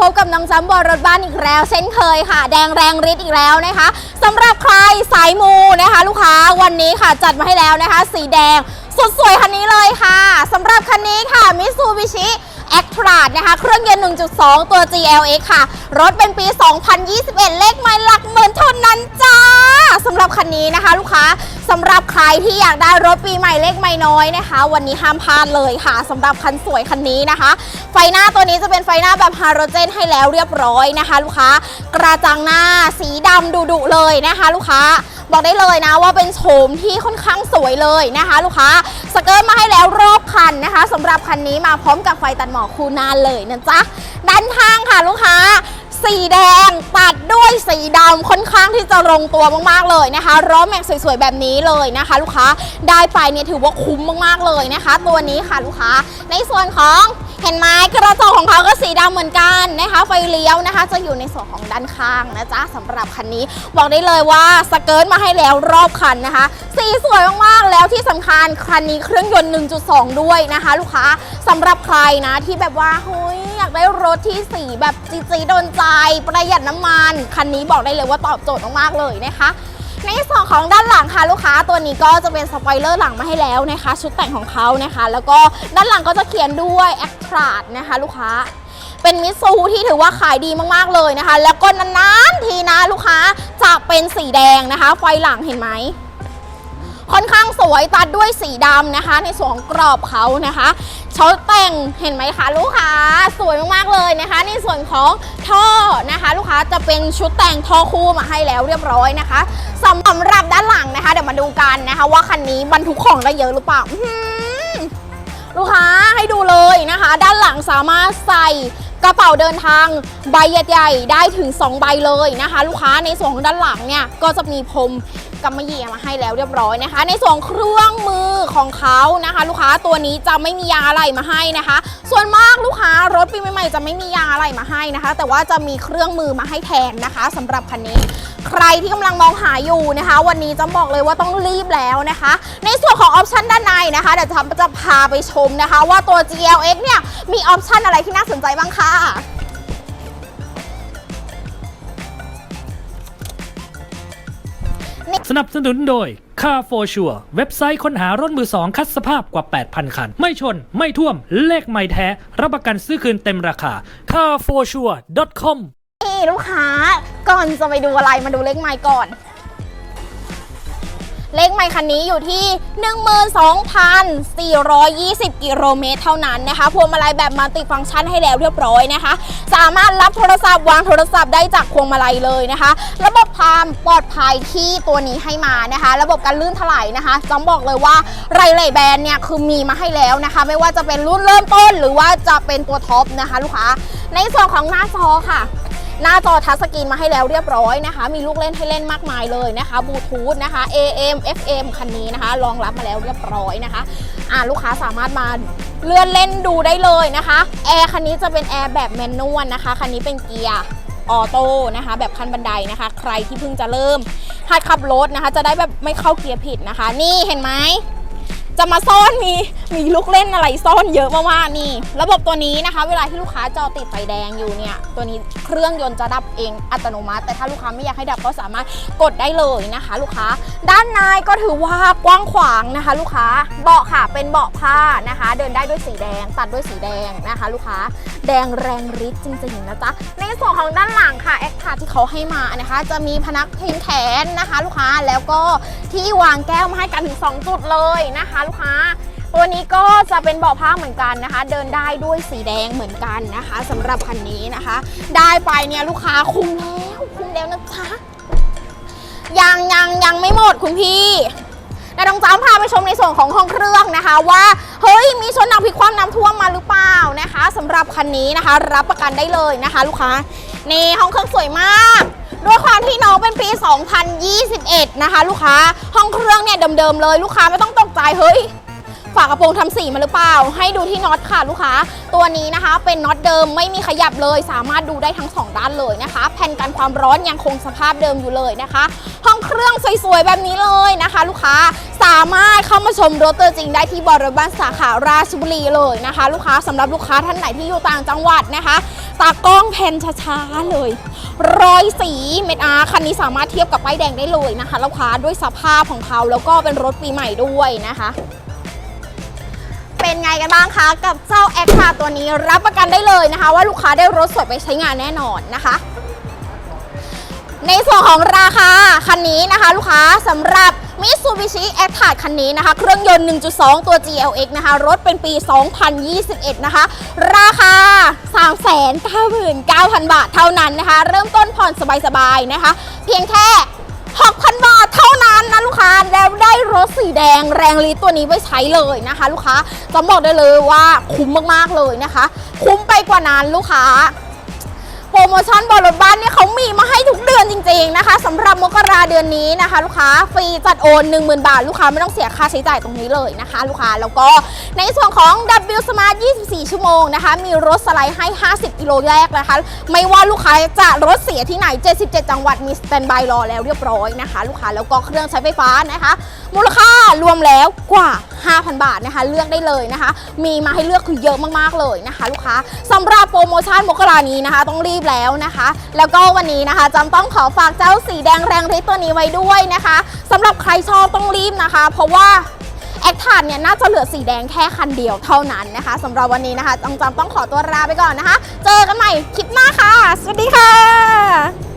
พบกับน้องจำบอรถบ้านอีกแล้ว เช่นเคยค่ะ แดงแรงฤทธิ์อีกแล้วนะคะสำหรับใครสายมูนะคะ ลูกค้าวันนี้ค่ะจัดมาให้แล้วนะคะ สีแดงสุดสวยคันนี้เลยค่ะสำหรับคันนี้ค่ะมิซูบิชิแอคทราดนะคะ เครื่องยนต์ 1.2 ตัว GLX ค่ะ รถเป็นปี 2021 เลขไม้หลักหมื่นเท่านั้นจ้าสำหรับคันนี้นะคะ ลูกค้า สำหรับใครที่อยากได้รถปีใหม่เลขไม่น้อยนะคะ วันนี้ห้ามพลาดเลยค่ะสำหรับคันสวยคันนี้นะคะ ไฟหน้าตัวนี้จะเป็นไฟหน้าแบบฮาโลเจนให้แล้วเรียบร้อยนะคะ ลูกค้ากระจังหน้าสีดำดุๆเลยนะคะ ลูกค้าบอกได้เลยนะว่าเป็นโฉมที่ค่อนข้างสวยเลยนะคะ ลูกค้าสเกิร์ตมาให้แล้วรอบคันนะคะสำหรับคันนี้มาพร้อมกับไฟตัดหมอกคูน้าเลยนะจ๊ะด้านข้างค่ะลูกค้า สีแดงตัดด้วยสีดำค่อนข้างที่จะลงตัวมากๆเลยนะคะ ล้อแม็กสวยๆ แบบนี้เลยนะคะ ลูกค้าได้ไปเนี่ยถือว่าคุ้มมากๆเลยนะคะ ตัวนี้ค่ะลูกค้า ในส่วนของเห็นไหมกระจกของเขาก็สีดำเหมือนกันนะคะ ไฟเลี้ยวนะคะ จะอยู่ในส่วนของด้านข้างนะจ๊ะสำหรับคันนี้ บอกได้เลยว่าสเกิร์ตมาให้แล้วรอบคันนะคะ สีสวยมากๆแล้วที่สำคัญคันนี้เครื่องยนต์ 1.2 ด้วยนะคะ ลูกค้าสำหรับใครนะที่แบบว่าเฮ้ย อยากได้รถที่สีแบบจีจีโดนใจ ประหยัดน้ำมัน คันนี้บอกได้เลยว่าตอบโจทย์มากๆเลยนะคะ ในส่วนของด้านหลังค่ะลูกค้าตัวนี้ก็จะเป็นสปอยเลอร์หลังมาให้แล้วนะคะ ชุดแต่งของเขานะคะ แล้วก็ด้านหลังก็จะเขียนด้วยแอคทราดนะคะ ลูกค้าเป็นมิตซูที่ถือว่าขายดีมากๆเลยนะคะ แล้วก็นานๆทีนะลูกค้าจะเป็นสีแดงนะคะ ไฟหลังเห็นไหม ค่อนข้างสวยตัดด้วยสีดำนะคะ ในส่วนของกรอบเขานะคะเขาแต่งเห็นไหมคะลูกค้าสวยมากๆเลยนะคะ ในส่วนของท่อนะคะ ลูกค้าจะเป็นชุดแต่งท่อคู่มาให้แล้วเรียบร้อยนะคะสำหรับด้านหลังนะคะเดี๋ยวมาดูกันนะคะ ว่าคันนี้บรรทุกของได้เยอะหรือเปล่าลูกค้าให้ดูเลยนะคะ ด้านหลังสามารถใส่กระเป๋าเดินทางใบใหญ่ๆได้ถึง 2 ใบเลยนะคะ ลูกค้าในส่วนของด้านหลังเนี่ยก็จะมีพรม กำมะหยี่มาให้แล้วเรียบร้อยนะคะ ในส่วนเครื่องมือของเขานะคะ ลูกค้าตัวนี้จะไม่มียาอะไรมาให้นะคะ ส่วนมากลูกค้ารถปีใหม่ๆจะไม่มียาอะไรมาให้นะคะ แต่ว่าจะมีเครื่องมือมาให้แทนนะคะสำหรับคันนี้ ใครที่กำลังมองหาอยู่นะคะ วันนี้จะบอกเลยว่าต้องรีบแล้วนะคะ ในส่วนของออปชันด้านในนะคะเดี๋ยวจะพาไปชมนะคะ ว่าตัว GLX เนี่ยมีออปชันอะไรที่น่าสนใจบ้างค่ะ สนับสนุนโดย Car for Sure เว็บไซต์ค้นหารถมือสองคัดสภาพกว่า 8,000 คัน ไม่ชน ไม่ท่วม เลขไม่แท้ รับประกันซื้อคืนเต็มราคา carforsure.com นี่ลูกค้า ก่อนจะไปดูอะไรมาดูเลขไม้ก่อน เลขไมค์คันนี้อยู่ที่ 12,420 กิโลเมตรเท่านั้นนะคะ พวงมาลัยแบบมัลติฟังก์ชันให้แล้วเรียบร้อยนะคะ สามารถรับโทรศัพท์วางโทรศัพท์ได้จากพวงมาลัยเลยนะคะ ระบบความปลอดภัยที่ตัวนี้ให้มานะคะ ระบบการลื่นถลายนะคะจำบอกเลยว่าไรเลแบรนด์เนี่ยคือมีมาให้แล้วนะคะ ไม่ว่าจะเป็นรุ่นเริ่มต้นหรือว่าจะเป็นตัวท็อปนะคะ ลูกค้า ในส่วนของหน้าจอค่ะ หน้าจอทัชสกรีนมาให้แล้วเรียบร้อยนะคะ มีลูกเล่นให้เล่นมากมายเลยนะคะบลูทูธนะคะ AM FM คันนี้นะคะรองรับมาแล้วเรียบร้อยนะคะอ่าลูกค้าสามารถมาเลื่อนเล่นดูได้เลยนะคะแอร์คันนี้จะเป็นแอร์แบบแมนนวลนะคะคันนี้เป็นเกียร์ออโต้นะคะ แบบคันบันไดนะคะ ใครที่เพิ่งจะเริ่มหัดขับรถนะคะ จะได้แบบไม่เข้าเกียร์ผิดนะคะ นี่เห็นไหม จะมาซ่อนมีมีลูกเล่นอะไรซ่อนเยอะมากๆนี่ ระบบตัวนี้นะคะ เวลาที่ลูกค้าจอติดไฟแดงอยู่เนี่ย ตัวนี้เครื่องยนต์จะดับเองอัตโนมัติ แต่ถ้าลูกค้าไม่อยากให้ดับก็สามารถกดได้เลยนะคะ ลูกค้า ด้านในก็ถือว่ากว้างขวางนะคะ ลูกค้าเบาะค่ะเป็นเบาะผ้านะคะ เดินได้ด้วยสีแดง ตัดด้วยสีแดงนะคะ ลูกค้าแดงแรงฤทธิ์จริงๆนะจ๊ะในส่วนของด้านหลังค่ะแอคทาที่เขาให้มานะคะ จะมีพนักพิงแขนนะคะ ลูกค้าแล้วก็ที่วางแก้วมาให้กันถึง 2 จุดเลยนะคะ ลูกค้า ตัวนี้ก็จะเป็นเบาะผ้าเหมือนกันนะคะ เดินได้ด้วยสีแดงเหมือนกันนะคะสำหรับคันนี้นะคะ ได้ไปเนี่ยลูกค้าคุ้มแล้วคุ้มแล้วนะจ๊ะยังยังยังไม่หมดคุณพี่นายต้องจ้ำพาไปชมในส่วนของห้องเครื่องนะคะ ว่าเฮ้ยมีชนหนักพลิกคว่ำน้ำท่วมมาหรือเปล่านะคะสำหรับคันนี้นะคะ รับประกันได้เลยนะคะ ลูกค้านี่ห้องเครื่องสวยมาก ด้วยความที่น้องเป็นปี 2021 นะคะ ลูกค้าห้องเครื่องเนี่ยเดิมๆเลยลูกค้าไม่ต้องตกใจเฮ้ยฝากระโปรงทำสีมาหรือเปล่า ให้ดูที่น็อตค่ะลูกค้า ตัวนี้นะคะเป็นน็อตเดิมไม่มีขยับเลย สามารถดูได้ทั้ง 2 ด้านเลยนะคะ แผ่นกันความร้อนยังคงสภาพเดิมอยู่เลยนะคะ ห้องเครื่องสวยๆแบบนี้เลยนะคะ ลูกค้าสามารถเข้ามาชมรถตัวจริงได้ที่บริบ้านสาขาราชบุรีเลยนะคะ ลูกค้าสำหรับลูกค้าท่านไหนที่อยู่ต่างจังหวัดนะคะ ตากล้องแผ่นช้าๆเลย รอยสีเม็ดอาร์คันนี้สามารถเทียบกับป้ายแดงได้เลยนะคะลูกค้าด้วยสภาพของเขาแล้วก็เป็นรถปีใหม่ด้วยนะคะ เป็นไงกันบ้างคะ กับเจ้าแอคคาตัวนี้รับประกันได้เลยนะคะ ว่าลูกค้าได้รถสวยไปใช้งานแน่นอนนะคะในส่วนของราคาคันนี้นะคะ ลูกค้าสำหรับ Mitsubishi a t t a คันนี้นะคะ เครื่องยนต์ 1.2 ตัว GLX นะคะ รถเป็นปี 2021 นะคะ ราคา 399,000 บาทเท่านั้นนะคะ เริ่มต้นผ่อนสบายๆนะคะ เพียงแค่ 6,000 บาทเท่านั้นนะลูกค้า แล้วได้รถสีแดงแรงลีตัวนี้ไว้ใช้เลยนะคะ ลูกค้าจะบอกได้เลยว่าคุ้มมากๆเลยนะคะ คุ้มไปกว่านั้นลูกค้าโปรโมชั่นบอลรถบ้านเนี่ยเขามีมาให้ทุก อนจริงๆนะคะสำหรับมกราเดือนนี้นะคะ ลูกค้าฟรีจัดโอน 10,000 บาท ลูกค้าไม่ต้องเสียค่าใช้จ่ายตรงนี้เลยนะคะ ลูกค้าแล้วก็ในส่วนของ W Smart 24 ชั่วโมงนะคะ มีรถสไลด์ให้ 50 กิโลแรกนะคะ ไม่ว่าลูกค้าจะรถเสียที่ไหน 77 จังหวัดมีสแตนบายรอแล้วเรียบร้อยนะคะ ลูกค้าแล้วก็เครื่องใช้ไฟฟ้านะคะ มูลค่ารวมแล้วกว่า 5,000 บาทนะคะ เลือกได้เลยนะคะ มีมาให้เลือกคือเยอะมากๆเลยนะคะ ลูกค้าสำหรับโปรโมชั่นมกรานี้นะคะ ต้องรีบแล้วนะคะ แล้วก็วันนี้นะคะจำต้องขอฝากเจ้าสีแดงแรงฤทธิ์ตัวนี้ไว้ด้วยนะคะสำหรับใครชอบต้องรีบนะคะ เพราะว่าแอคทานเนี่ยน่าจะเหลือสีแดงแค่คันเดียวเท่านั้นนะคะสำหรับวันนี้นะคะจำจำต้องขอตัวลาไปก่อนนะคะ เจอกันใหม่คลิปหน้าค่ะ สวัสดีค่ะ